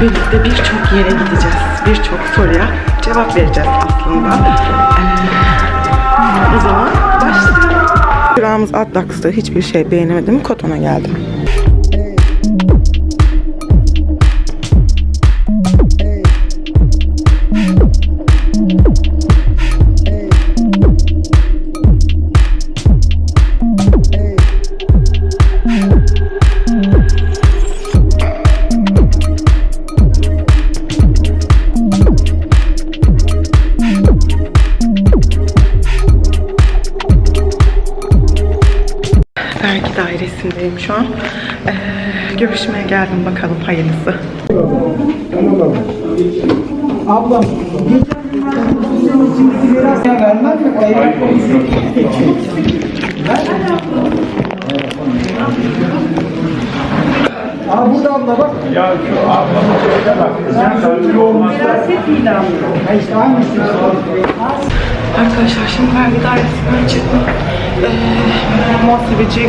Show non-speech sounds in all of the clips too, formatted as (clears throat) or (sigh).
birlikte birçok yere gideceğiz. Birçok soruya cevap vereceğiz aslında. Ee, o zaman başlayalım. Durağımız Atlaks'tı. Hiçbir şey beğenemedim. Koton'a geldim. Vergi dairesindeyim şu an. Ee, görüşmeye geldim bakalım hayırlısı. Ablam. Vermem mi? Aa burada abla bak. Ya şu ablamın şeyine bak. Sen kalbi olmazsa Ha işte hangisi? Arkadaşlar şimdi vergi dairesinden çıktım. Ee, muhasebeciye.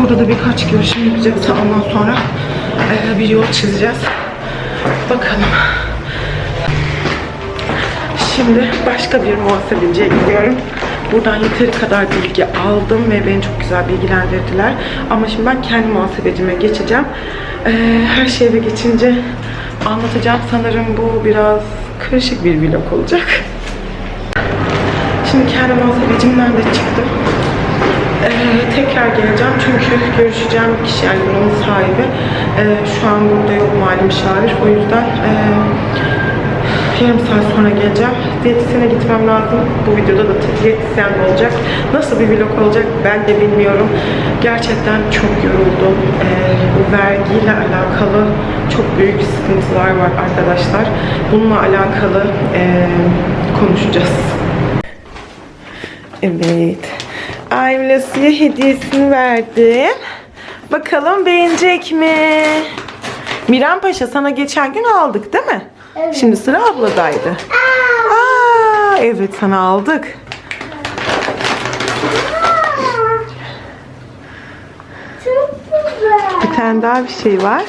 Burada da birkaç görüşüm yapacağız. Ondan sonra ee, bir yol çizeceğiz. Bakalım. Şimdi başka bir muhasebeciye gidiyorum. Buradan yeteri kadar bilgi aldım ve beni çok güzel bilgilendirdiler. Ama şimdi ben kendi muhasebecime geçeceğim. Ee, her şeye geçince anlatacağım. Sanırım bu biraz karışık bir vlog olacak. Şimdi kendi muhasebecimden de çıktım. Ee, tekrar geleceğim çünkü görüşeceğim kişi yani buranın sahibi ee, şu an burada yok mali müşavir. O yüzden ee, yarım saat sonra geleceğim. Diyetisyene gitmem lazım. Bu videoda da diyetisyen olacak. Nasıl bir vlog olacak ben de bilmiyorum. Gerçekten çok yoruldum. Ee, vergiyle alakalı çok büyük sıkıntılar var arkadaşlar. Bununla alakalı ee, konuşacağız. Evet. Ailesiye hediyesini verdim. Bakalım beğenecek mi? Miran Paşa sana geçen gün aldık değil mi? Evet. Şimdi sıra abladaydı. Aa, evet sana aldık. Çok güzel. Bir tane daha bir şey var.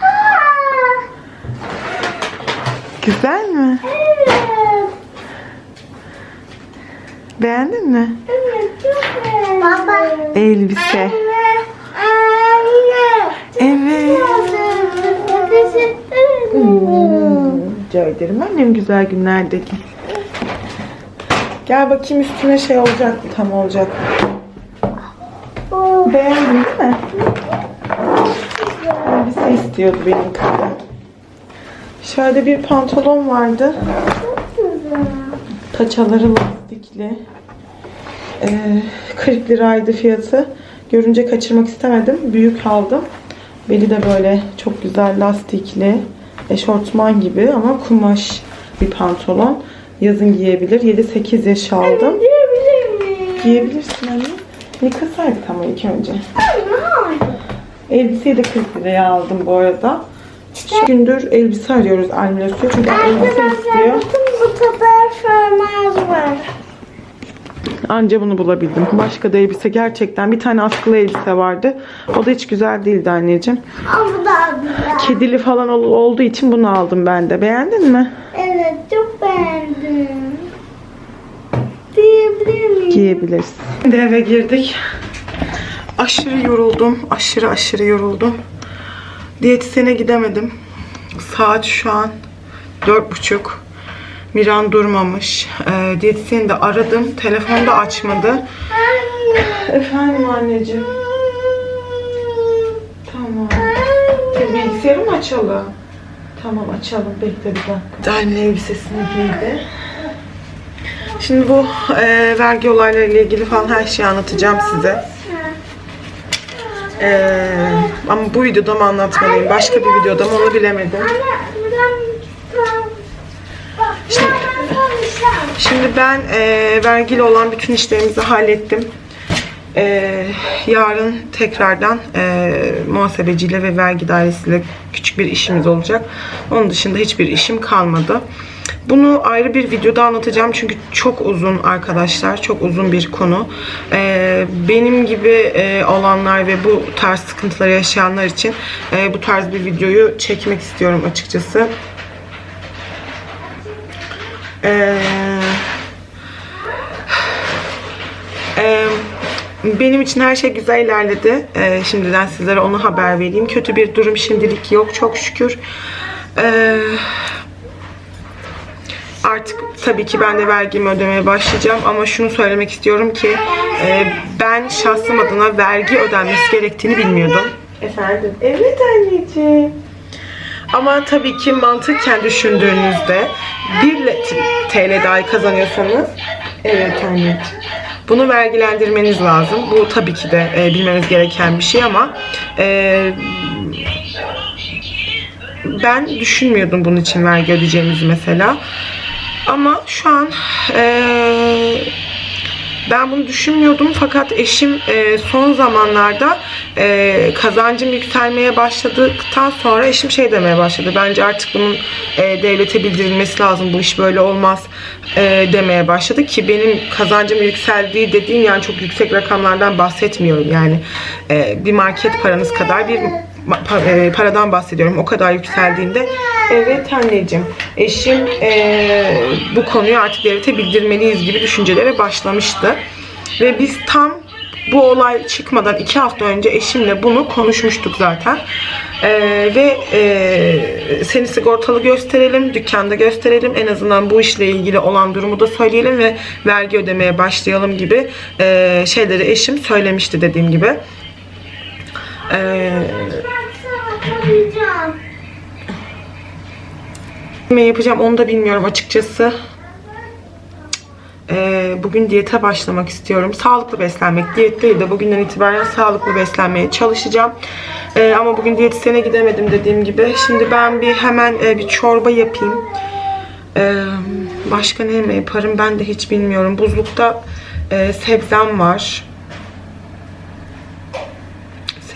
Aa, Güzel mi? evet. Beğendin mi? Evet, çok güzel. Baba. Elbise. Anne. Evet. Teşekkür ederim. Rica ederim annem güzel günlerdeki. Gel bakayım üstüne şey olacak mı? Tam olacak mı? Beğendin değil mi? Elbise istiyordu benim kızım. Şöyle bir pantolon vardı. Paçaları lastikli. Ee, 40 liraydı fiyatı. Görünce kaçırmak istemedim. Büyük aldım. Beli de böyle çok güzel lastikli. Eşortman gibi ama kumaş bir pantolon. Yazın giyebilir. 7-8 yaş aldım. Diyebilir miyim? Giyebilirsin hani. Yıkasaydık ama ilk önce. Hayır. Elbiseyi de 40 liraya aldım bu arada. Üç gündür elbise arıyoruz annemle çünkü elbise istiyor. Arkadaşlar bakın bu kadar fermuar var. Anca bunu bulabildim. Başka da elbise gerçekten bir tane askılı elbise vardı. O da hiç güzel değildi anneciğim. Ama bu da güzel. Kedili falan ol- olduğu için bunu aldım ben de. Beğendin mi? Evet çok beğendim. Diyebilir miyim? Giyebilirsin. Şimdi eve girdik. Aşırı yoruldum. Aşırı aşırı yoruldum. Diyetisyene gidemedim. Saat şu an dört buçuk. Miran durmamış. Ee, diyetisyeni de aradım. Telefonda açmadı. Anne. Efendim anneciğim. Tamam. Bilgisayarı mı açalım? Tamam açalım. Bekle bir dakika. Daim'in elbisesini giydi. Şimdi bu e, vergi olaylarıyla ilgili falan her şeyi anlatacağım size. E, ama bu videoda mı anlatmalıyım? Başka bir videoda mı onu bilemedim. Şimdi, ben e, vergiyle olan bütün işlerimizi hallettim. Ee, yarın tekrardan e, muhasebeciyle ve vergi dairesiyle küçük bir işimiz olacak. Onun dışında hiçbir işim kalmadı. Bunu ayrı bir videoda anlatacağım çünkü çok uzun arkadaşlar, çok uzun bir konu. Ee, benim gibi e, olanlar ve bu tarz sıkıntıları yaşayanlar için e, bu tarz bir videoyu çekmek istiyorum açıkçası. Ee, Ee, (sighs) benim için her şey güzel ilerledi. Ee, şimdiden sizlere onu haber vereyim. Kötü bir durum şimdilik yok çok şükür. Ee, artık tabii ki ben de vergimi ödemeye başlayacağım ama şunu söylemek istiyorum ki e, ben şahsım adına vergi ödenmesi gerektiğini bilmiyordum. Efendim? Evet anneciğim. Ama tabii ki mantıken düşündüğünüzde 1 TL dahi kazanıyorsanız evet anneciğim. Bunu vergilendirmeniz lazım. Bu tabii ki de e, bilmeniz gereken bir şey ama e, ben düşünmüyordum bunun için vergi ödeyeceğimizi mesela. Ama şu an e, ben bunu düşünmüyordum fakat eşim e, son zamanlarda e, kazancım yükselmeye başladıktan sonra eşim şey demeye başladı. Bence artık bunun e, devlete bildirilmesi lazım. Bu iş böyle olmaz e, demeye başladı ki benim kazancım yükseldiği dediğim yani çok yüksek rakamlardan bahsetmiyorum. Yani e, bir market paranız kadar bir e, paradan bahsediyorum. O kadar yükseldiğinde evet anneciğim eşim e, bu konuyu artık devlete bildirmeliyiz gibi düşüncelere başlamıştı. Ve biz tam bu olay çıkmadan iki hafta önce eşimle bunu konuşmuştuk zaten. E, ve e, seni sigortalı gösterelim, dükkanda gösterelim. En azından bu işle ilgili olan durumu da söyleyelim ve vergi ödemeye başlayalım gibi e, şeyleri eşim söylemişti dediğim gibi. E, Yapacağım. Ne yapacağım onu da bilmiyorum açıkçası. Ee, bugün diyete başlamak istiyorum. Sağlıklı beslenmek. Diyet değil de bugünden itibaren sağlıklı beslenmeye çalışacağım. Ee, ama bugün diyetisyene gidemedim dediğim gibi. Şimdi ben bir hemen e, bir çorba yapayım. Ee, başka ne yaparım ben de hiç bilmiyorum. Buzlukta e, sebzem var.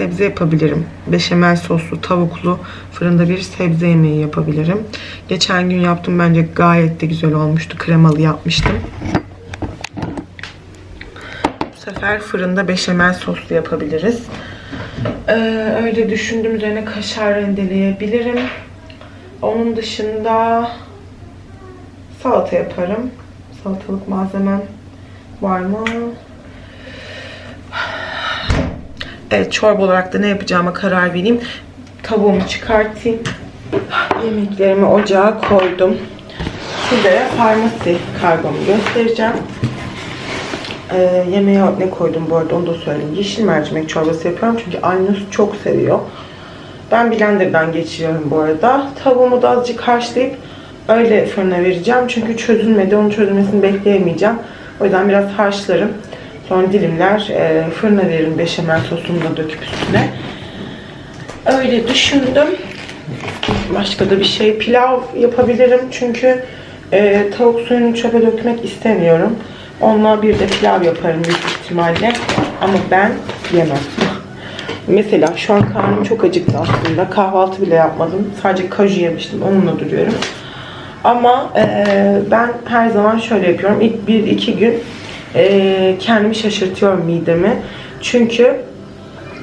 Sebze yapabilirim. Beşamel soslu, tavuklu fırında bir sebze yemeği yapabilirim. Geçen gün yaptım bence gayet de güzel olmuştu. Kremalı yapmıştım. Bu sefer fırında beşamel soslu yapabiliriz. Ee, öyle düşündüm üzerine kaşar rendeleyebilirim. Onun dışında salata yaparım. Salatalık malzemem var mı? Evet çorba olarak da ne yapacağıma karar vereyim. Tavuğumu çıkartayım. Yemeklerimi ocağa koydum. Size farmasi kargomu göstereceğim. Ee, yemeğe ne koydum bu arada onu da söyleyeyim. Yeşil mercimek çorbası yapıyorum çünkü Aynus çok seviyor. Ben blenderdan geçiriyorum bu arada. Tavuğumu da azıcık haşlayıp öyle fırına vereceğim. Çünkü çözülmedi. Onun çözülmesini bekleyemeyeceğim. O yüzden biraz haşlarım. Sonra dilimler e, fırına veririm beşamel sosunu da döküp üstüne. Öyle düşündüm. Başka da bir şey. Pilav yapabilirim çünkü e, tavuk suyunu çöpe dökmek istemiyorum. Onunla bir de pilav yaparım büyük ihtimalle. Ama ben yemem. Mesela şu an karnım çok acıktı aslında. Kahvaltı bile yapmadım. Sadece kaju yemiştim. Onunla duruyorum. Ama e, ben her zaman şöyle yapıyorum. İlk bir iki gün e, kendimi şaşırtıyorum midemi. Çünkü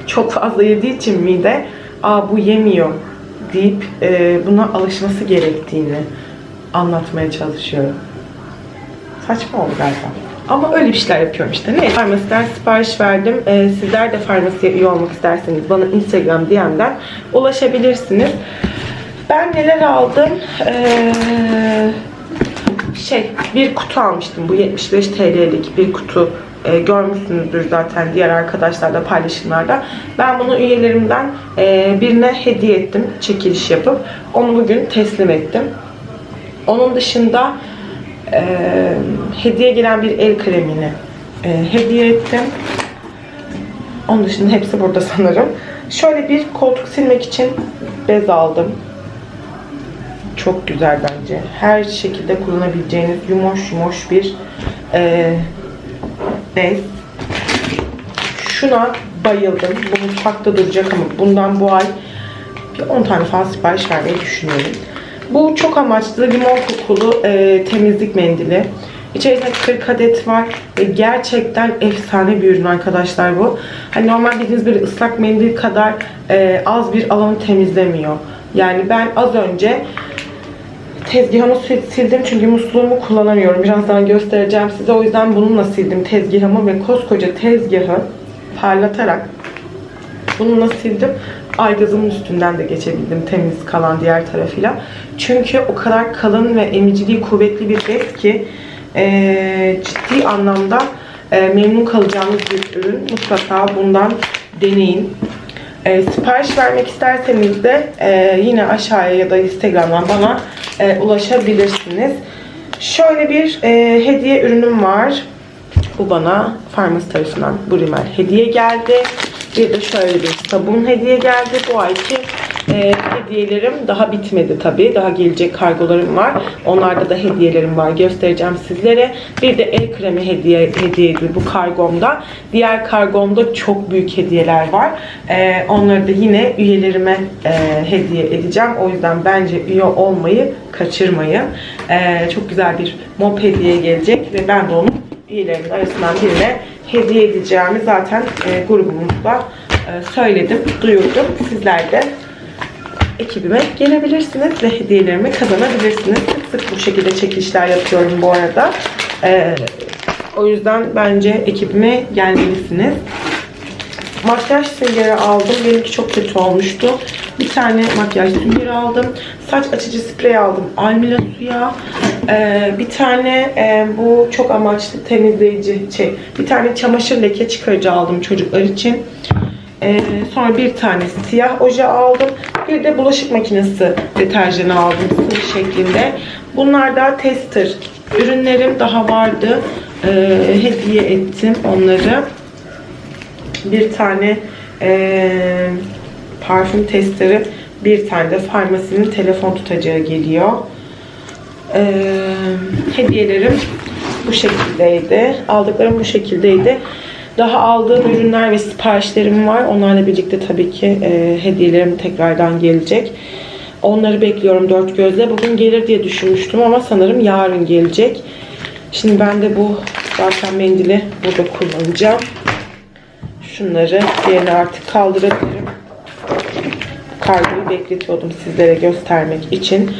çok fazla yediği için mide Aa, bu yemiyor deyip e, buna alışması gerektiğini anlatmaya çalışıyorum. Saçma oldu galiba. Ama öyle bir şeyler yapıyorum işte. Ne? Farmasiden sipariş verdim. Ee, sizler de farmasiye üye olmak isterseniz bana Instagram DM'den ulaşabilirsiniz. Ben neler aldım? Ee, şey bir kutu almıştım. Bu 75 TL'lik bir kutu e, görmüşsünüzdür zaten diğer arkadaşlarla paylaşımlarda. Ben bunu üyelerimden e, birine hediye ettim. Çekiliş yapıp. Onu bugün teslim ettim. Onun dışında e, hediye gelen bir el kremini e, hediye ettim. Onun dışında hepsi burada sanırım. Şöyle bir koltuk silmek için bez aldım. Çok güzel bence. Her şekilde kullanabileceğiniz yumuş yumuş bir e, bez. şuna bayıldım. Bu mutfakta duracak ama bundan bu ay bir 10 tane falan sipariş vermeyi düşünüyorum. Bu çok amaçlı limon kokulu e, temizlik mendili. İçerisinde 40 adet var ve gerçekten efsane bir ürün arkadaşlar bu. Hani normal bildiğiniz bir ıslak mendil kadar e, az bir alanı temizlemiyor. Yani ben az önce tezgahımı sil- sildim çünkü musluğumu kullanamıyorum. Birazdan göstereceğim size. O yüzden bununla sildim tezgahımı ve koskoca tezgahı parlatarak bununla sildim. Aygazımın üstünden de geçebildim temiz kalan diğer tarafıyla. Çünkü o kadar kalın ve emiciliği kuvvetli bir bez ki eee, ciddi anlamda eee, memnun kalacağınız bir ürün. Mutlaka bundan deneyin. Eee, sipariş vermek isterseniz de eee, yine aşağıya ya da Instagram'dan bana eee, ulaşabilirsiniz. Şöyle bir eee, hediye ürünüm var. Bu bana Farmers tarafından bu rimel hediye geldi. Bir de şöyle bir sabun hediye geldi. Bu ayki e, hediyelerim daha bitmedi tabii. Daha gelecek kargolarım var. Onlarda da hediyelerim var. Göstereceğim sizlere. Bir de el kremi hediye hediye edildi bu kargomda. Diğer kargomda çok büyük hediyeler var. E, onları da yine üyelerime e, hediye edeceğim. O yüzden bence üye olmayı kaçırmayın. E, çok güzel bir mop hediye gelecek ve ben de onu üyelerimin arasından birine hediye edeceğimi zaten e, grubumuzda e, söyledim, duyurdum. Sizler de ekibime gelebilirsiniz ve hediyelerimi kazanabilirsiniz. Sık sık bu şekilde çekilişler yapıyorum bu arada. E, o yüzden bence ekibime gelmelisiniz. Makyaj süngeri aldım. Benimki çok kötü olmuştu. Bir tane makyaj süngeri aldım. Saç açıcı sprey aldım. Almila suya. Ee, bir tane e, bu çok amaçlı temizleyici şey. Bir tane çamaşır leke çıkarıcı aldım çocuklar için. Ee, sonra bir tane siyah oje aldım. Bir de bulaşık makinesi deterjanı aldım sıvı şeklinde. Bunlar da tester ürünlerim daha vardı. Ee, hediye ettim onları bir tane eee, parfüm testleri, bir tane de farmasinin telefon tutacağı geliyor. Eee, hediyelerim bu şekildeydi. Aldıklarım bu şekildeydi. Daha aldığım ürünler ve siparişlerim var. Onlarla birlikte tabii ki eee, hediyelerim tekrardan gelecek. Onları bekliyorum dört gözle. Bugün gelir diye düşünmüştüm ama sanırım yarın gelecek. Şimdi ben de bu zaten mendili burada kullanacağım. Şunları yerine artık kaldırabilirim. Kargoyu bekletiyordum sizlere göstermek için.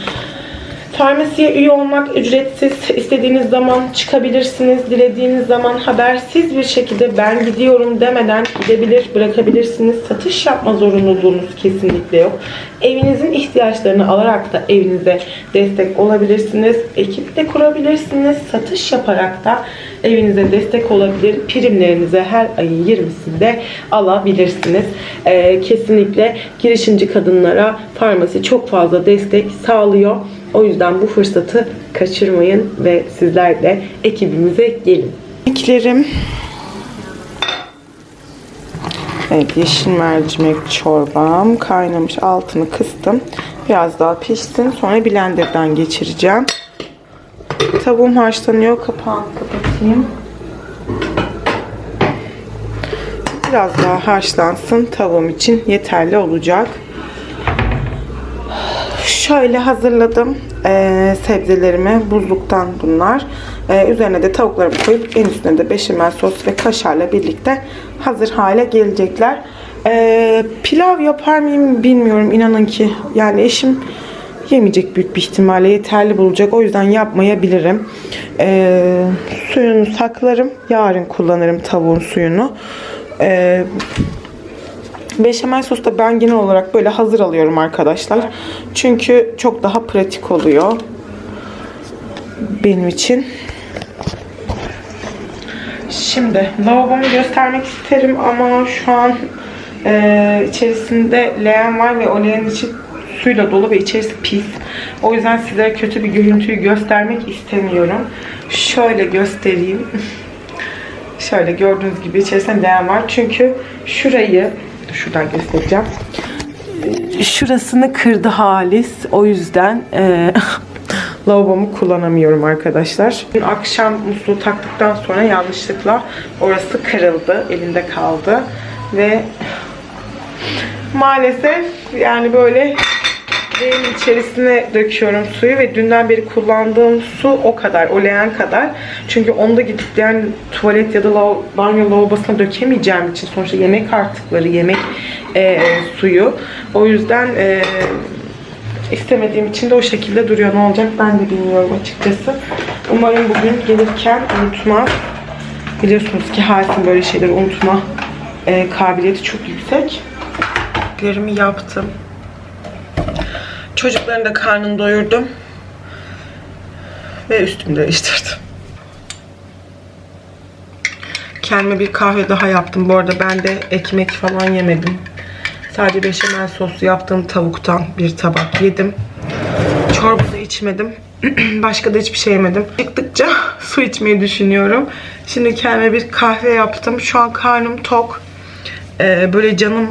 Farmasiye üye olmak ücretsiz. İstediğiniz zaman çıkabilirsiniz. Dilediğiniz zaman habersiz bir şekilde ben gidiyorum demeden gidebilir, bırakabilirsiniz. Satış yapma zorunluluğunuz kesinlikle yok. Evinizin ihtiyaçlarını alarak da evinize destek olabilirsiniz. Ekip de kurabilirsiniz. Satış yaparak da evinize destek olabilir. Primlerinize her ayın 20'sinde alabilirsiniz. Ee, kesinlikle girişimci kadınlara farmasi çok fazla destek sağlıyor. O yüzden bu fırsatı kaçırmayın ve sizler de ekibimize gelin. Eklerim. Evet yeşil mercimek çorbam kaynamış altını kıstım. Biraz daha pişsin. Sonra blenderdan geçireceğim. Tavuğum haşlanıyor. Kapağını kapatayım. Biraz daha haşlansın. Tavuğum için yeterli olacak. Şöyle hazırladım ee, sebzelerimi. Buzluktan bunlar. Ee, üzerine de tavuklarımı koyup en üstüne de beşamel sos ve kaşarla birlikte hazır hale gelecekler. Ee, pilav yapar mıyım bilmiyorum. İnanın ki yani eşim yemeyecek büyük bir ihtimalle yeterli bulacak. O yüzden yapmayabilirim. Ee, suyunu saklarım. Yarın kullanırım tavuğun suyunu. Ee, Beşamel sos da ben genel olarak böyle hazır alıyorum arkadaşlar. Çünkü çok daha pratik oluyor. Benim için. Şimdi lavabomu göstermek isterim ama şu an e, içerisinde leğen var ve o leğenin içi suyla dolu ve içerisi pis. O yüzden sizlere kötü bir görüntüyü göstermek istemiyorum. Şöyle göstereyim. (laughs) Şöyle gördüğünüz gibi içerisinde leğen var. Çünkü şurayı şuradan göstereceğim. Şurasını kırdı Halis. O yüzden e, (laughs) lavabomu kullanamıyorum arkadaşlar. Dün akşam musluğu taktıktan sonra yanlışlıkla orası kırıldı. Elinde kaldı. Ve maalesef yani böyle Dreyin içerisine döküyorum suyu ve dünden beri kullandığım su o kadar, o leğen kadar. Çünkü onu da gidip yani tuvalet ya da lav- banyo lavabosuna dökemeyeceğim için sonuçta yemek artıkları, yemek e, suyu. O yüzden e, istemediğim için de o şekilde duruyor. Ne olacak ben de bilmiyorum açıkçası. Umarım bugün gelirken unutmaz. Biliyorsunuz ki Hals'in böyle şeyleri unutma e, kabiliyeti çok yüksek. Lerimi yaptım. Çocukların da karnını doyurdum. Ve üstümü değiştirdim. Kendime bir kahve daha yaptım. Bu arada ben de ekmek falan yemedim. Sadece beşamel soslu yaptığım tavuktan bir tabak yedim. Çorba da içmedim. (clears throat) Başka da hiçbir şey yemedim. Çıktıkça (laughs) su içmeyi düşünüyorum. Şimdi kendime bir kahve yaptım. Şu an karnım tok. Ee, böyle canım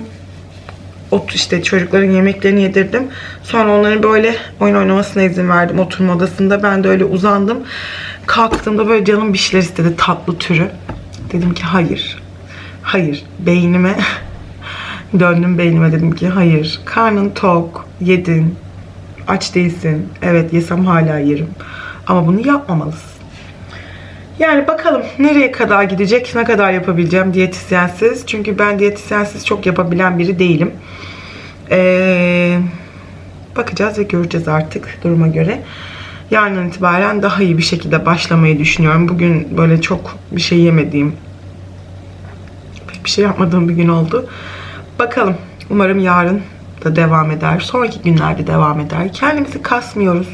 ot işte çocukların yemeklerini yedirdim. Sonra onların böyle oyun oynamasına izin verdim oturma odasında. Ben de öyle uzandım. Kalktığımda böyle canım bir şeyler istedi tatlı türü. Dedim ki hayır. Hayır. Beynime (laughs) döndüm beynime dedim ki hayır. Karnın tok. Yedin. Aç değilsin. Evet yesem hala yerim. Ama bunu yapmamalısın. Yani bakalım nereye kadar gidecek, ne kadar yapabileceğim diyetisyensiz. Çünkü ben diyetisyensiz çok yapabilen biri değilim. Ee, bakacağız ve göreceğiz artık duruma göre. Yarından itibaren daha iyi bir şekilde başlamayı düşünüyorum. Bugün böyle çok bir şey yemediğim, pek bir şey yapmadığım bir gün oldu. Bakalım. Umarım yarın da devam eder. Sonraki günlerde devam eder. Kendimizi kasmıyoruz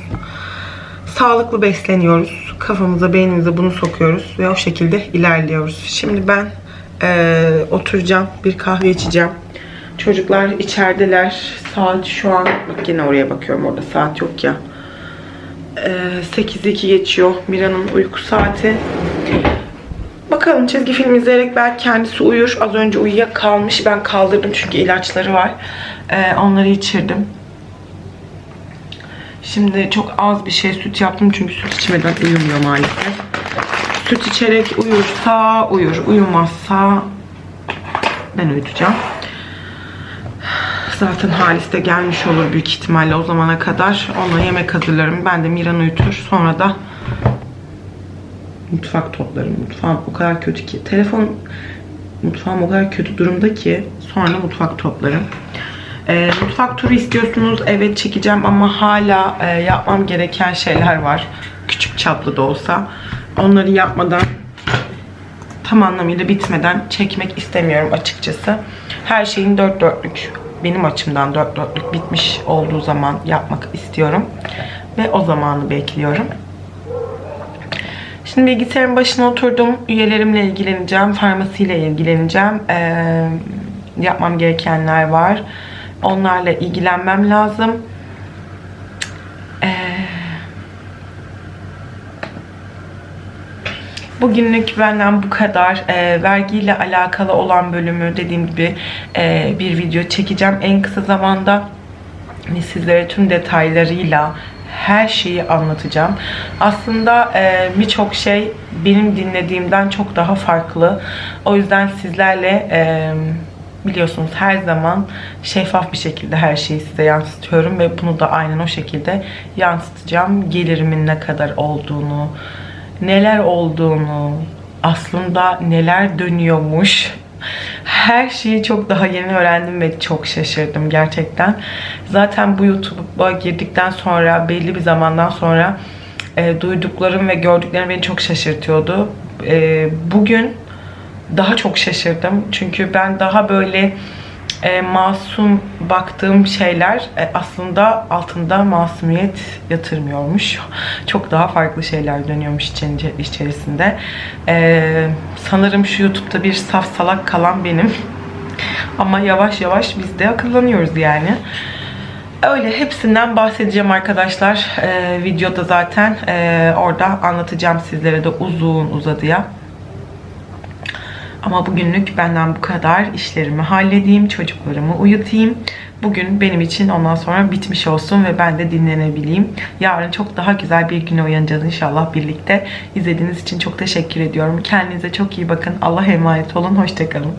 sağlıklı besleniyoruz. Kafamıza, beynimize bunu sokuyoruz ve o şekilde ilerliyoruz. Şimdi ben eee, oturacağım, bir kahve içeceğim. Çocuklar içerideler. Saat şu an, bak yine oraya bakıyorum orada saat yok ya. Eee 8'i 2 geçiyor. Mira'nın uyku saati. Bakalım çizgi film izleyerek belki kendisi uyur. Az önce uyuyakalmış. Ben kaldırdım çünkü ilaçları var. Eee, onları içirdim. Şimdi çok az bir şey süt yaptım çünkü süt içmeden uyumuyor maalesef. Süt içerek uyursa uyur, uyumazsa ben uyutacağım. Zaten Halis de gelmiş olur büyük ihtimalle o zamana kadar. Ona yemek hazırlarım. Ben de Miran uyutur. Sonra da mutfak toplarım. Mutfağım o kadar kötü ki. Telefon mutfağım o kadar kötü durumda ki sonra mutfak toplarım. Ee, mutfak turu istiyorsunuz. Evet çekeceğim ama hala e, yapmam gereken şeyler var. Küçük çaplı da olsa. Onları yapmadan tam anlamıyla bitmeden çekmek istemiyorum açıkçası. Her şeyin dört dörtlük benim açımdan dört dörtlük bitmiş olduğu zaman yapmak istiyorum. Ve o zamanı bekliyorum. Şimdi bilgisayarın başına oturdum. Üyelerimle ilgileneceğim. Farmasiyle ilgileneceğim. Ee, yapmam gerekenler var. Onlarla ilgilenmem lazım. Ee, Bugünlük benden bu kadar. Ee, vergiyle alakalı olan bölümü dediğim gibi e, bir video çekeceğim. En kısa zamanda hani sizlere tüm detaylarıyla her şeyi anlatacağım. Aslında e, birçok şey benim dinlediğimden çok daha farklı. O yüzden sizlerle e, biliyorsunuz her zaman şeffaf bir şekilde her şeyi size yansıtıyorum ve bunu da aynen o şekilde yansıtacağım. Gelirimin ne kadar olduğunu, neler olduğunu, aslında neler dönüyormuş. Her şeyi çok daha yeni öğrendim ve çok şaşırdım gerçekten. Zaten bu YouTube'a girdikten sonra belli bir zamandan sonra e, duyduklarım ve gördüklerim beni çok şaşırtıyordu. E, bugün daha çok şaşırdım. Çünkü ben daha böyle e, masum baktığım şeyler e, aslında altında masumiyet yatırmıyormuş. (laughs) Çok daha farklı şeyler dönüyormuş içerisinde. E, sanırım şu YouTube'da bir saf salak kalan benim. (laughs) Ama yavaş yavaş biz de akıllanıyoruz yani. Öyle hepsinden bahsedeceğim arkadaşlar. E, videoda zaten e, orada anlatacağım sizlere de uzun uzadıya. Ama bugünlük benden bu kadar. İşlerimi halledeyim, çocuklarımı uyutayım. Bugün benim için ondan sonra bitmiş olsun ve ben de dinlenebileyim. Yarın çok daha güzel bir güne uyanacağız inşallah birlikte. İzlediğiniz için çok teşekkür ediyorum. Kendinize çok iyi bakın. Allah'a emanet olun. Hoşçakalın.